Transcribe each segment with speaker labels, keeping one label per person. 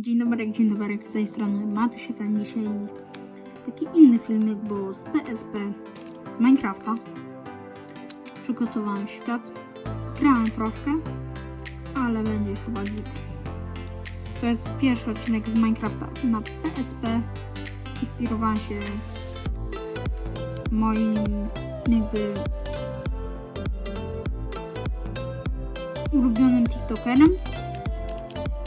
Speaker 1: Dzień dobry, dzień dobry, z tej strony Matuś FM. Dzisiaj taki inny filmik, bo z PSP, z Minecrafta. Przygotowałem świat. Grałem troszkę, ale będzie chyba git. To jest pierwszy odcinek z Minecrafta na PSP. Inspirowałem się moim jakby ulubionym TikTokerem.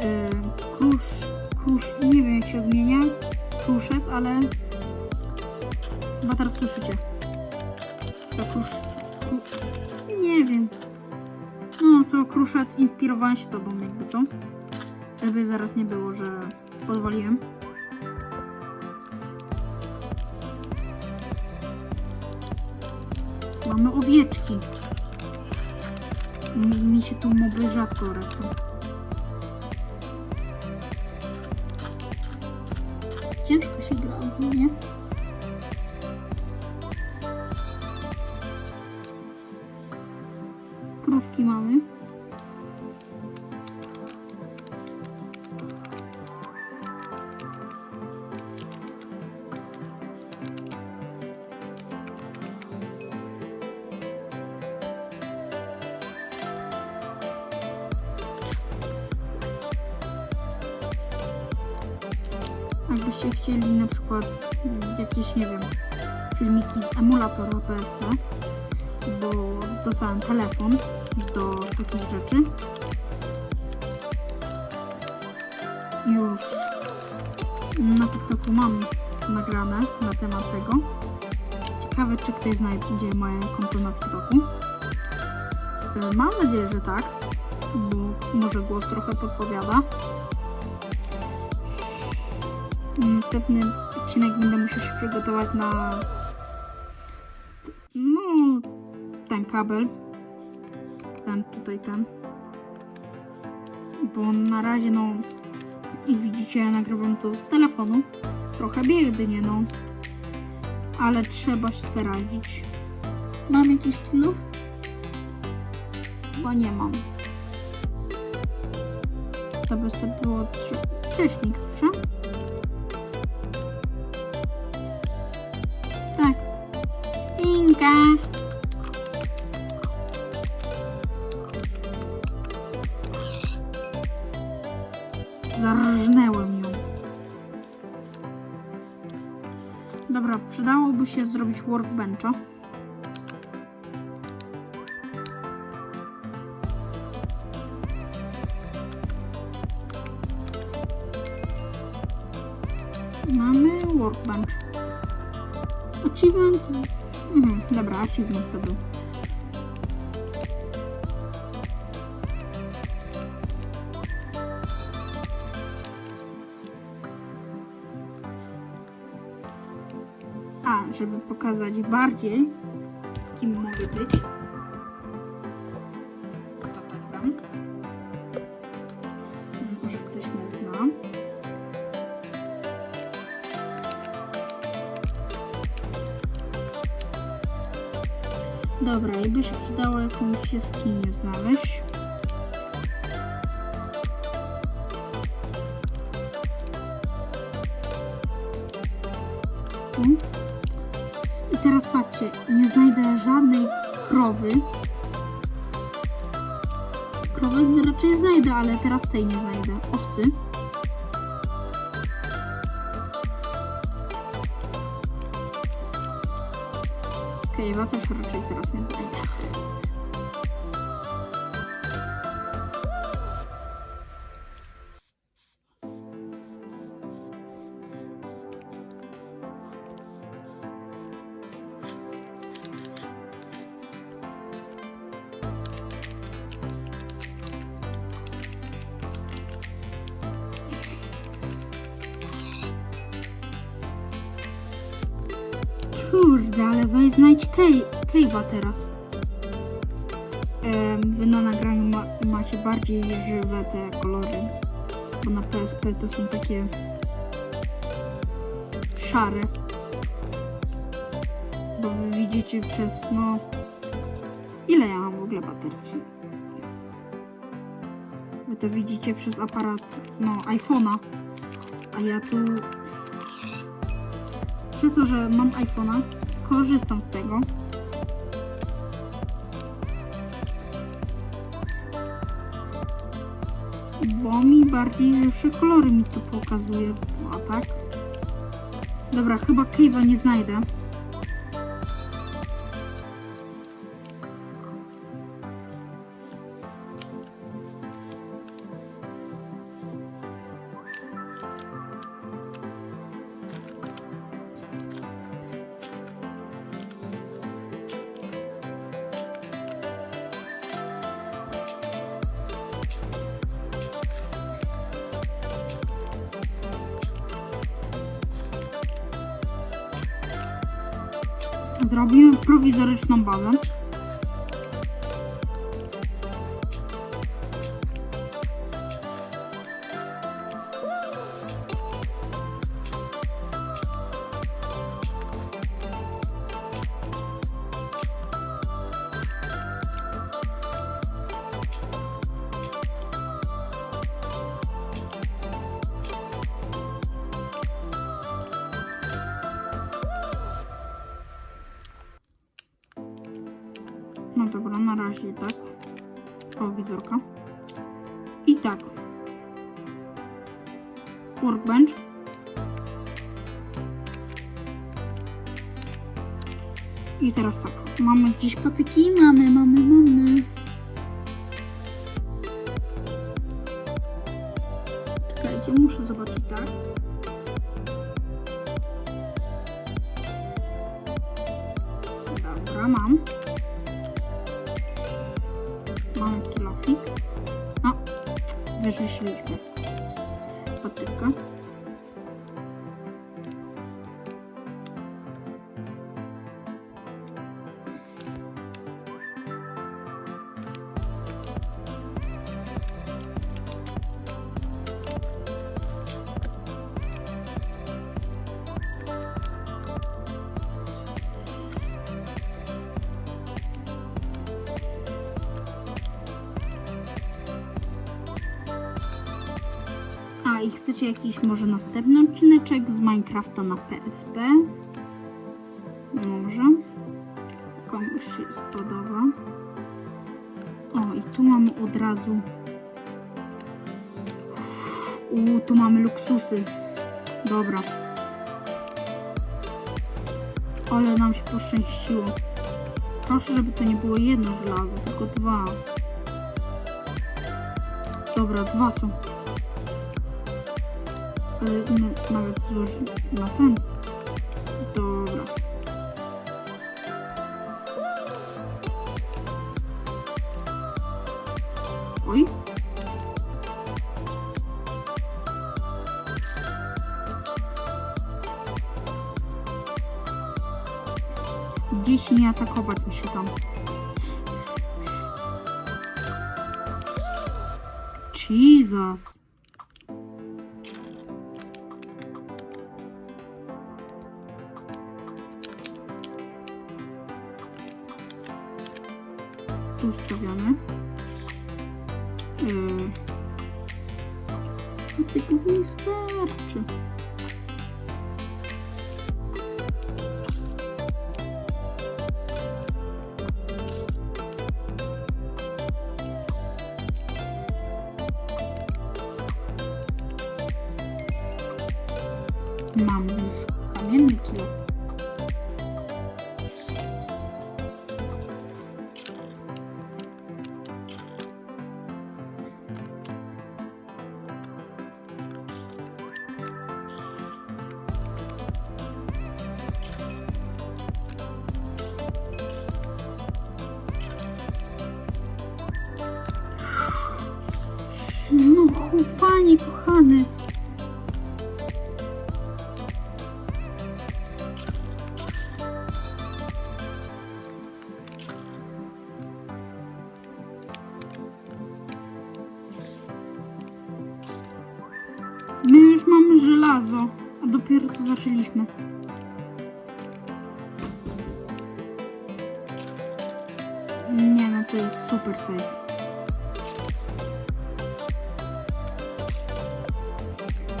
Speaker 1: E, Krusz, Krusz, nie wiem jak się odmienia, Kruszec, ale chyba teraz słyszycie. To Krusz, kru, nie wiem. No to Kruszec inspirowałem się tobą jakby co? Żeby zaraz nie było, że pozwoliłem. Mamy owieczki. Mi, mi się tu moby rzadko rosną. Ciężko się gra ogólnie. Krówki mamy. Jakbyście chcieli na przykład jakieś, nie wiem, filmiki z emulatora PSP, bo dostałem telefon do takich rzeczy. Już na TikToku mam nagrane na temat tego. Ciekawe, czy ktoś znajdzie moje konto na TikToku. E, Mam nadzieję, że tak, bo może głos trochę podpowiada. Następny odcinek będę musiał się przygotować na no ten kabel. Ten tutaj ten. Bo na razie no jak widzicie nagrywam to z telefonu. Trochę biednie no. Ale trzeba się radzić. Mam jakiś kilów? Bo nie mam. To by sobie było trzy... Wcześniej, słyszę? Inka. Zarżnęłem ją. Dobra, przydałoby się zrobić workbencha. Mamy workbench. Achievement. Mhm, dobra, achievement to był. A, żeby pokazać bardziej, kim mogę być. Dobra, i by się przydało jakąś jaskinię znaleźć. I teraz patrzcie, nie znajdę żadnej krowy. Krowy raczej znajdę, ale teraz tej nie znajdę. Owcy. Cave'a też raczej teraz nie znajdę. Kurde, ale weź znajdź Cave'a teraz. Em, wy na nagraniu ma, macie bardziej żywe te kolory. Bo na PSP to są takie szare. Bo wy widzicie przez no... Ile ja mam w ogóle baterii? Wy to widzicie przez aparat no iPhone'a. A ja tu... Przez to, że mam iPhone'a, skorzystam z tego. Bo mi bardziej lepsze kolory mi tu pokazuje. A tak? Dobra, chyba Cave'a nie znajdę. Zrobimy prowizoryczną bazę. Razie tak. Prowizorka. I tak. Workbench. I teraz tak. Mamy gdzieś patyki? Mamy, mamy, mamy. Czekajcie, muszę zobaczyć tak. Dobra, mam. Держи свічку. Потика. Chcecie jakiś może następny odcineczek z Minecrafta na PSP? Może. Komuś się spodoba. O, i tu mamy od razu. U, tu mamy luksusy. Dobra. Ale nam się poszczęściło. Proszę, żeby to nie było jedno żelazo, tylko dwa. Dobra, dwa są. Ale na- nawet złoż na ten. Dobra. Oj. Gdzieś nie atakować mi się tam. Jesus. Tu ustawiamy. Yy. No tego wystarczy. Mam już kamienny kilo. No, panie kochany. My już mamy żelazo, a dopiero co zaczęliśmy. Nie no, to jest super safe.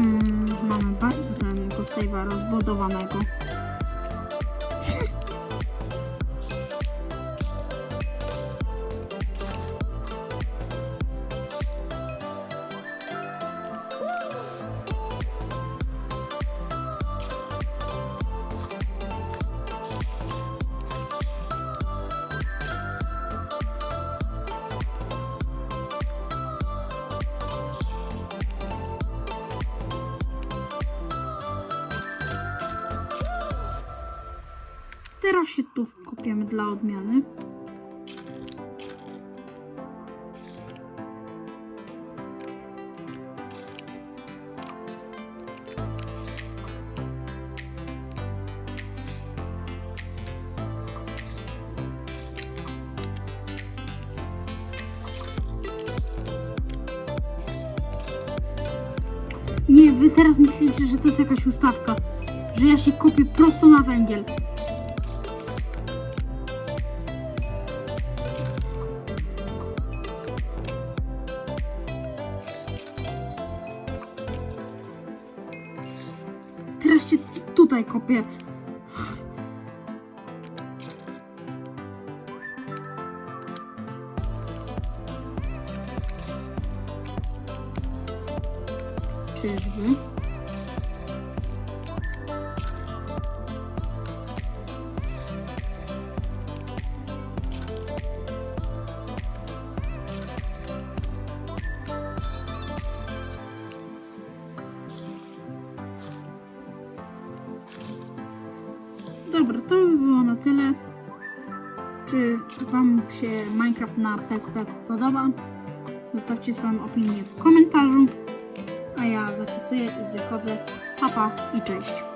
Speaker 1: Mm, mamy bardzo daleko save'a rozbudowanego. Teraz się tu wkopiemy dla odmiany. Nie, wy teraz myślicie, że to jest jakaś ustawka. Że ja się kopię prosto na węgiel. Tutaj kopię. Czyżby? Dobra, to by było na tyle. Czy Wam się Minecraft na PSP podoba? Zostawcie swoją opinię w komentarzu. A ja zapisuję i wychodzę. Papa i cześć.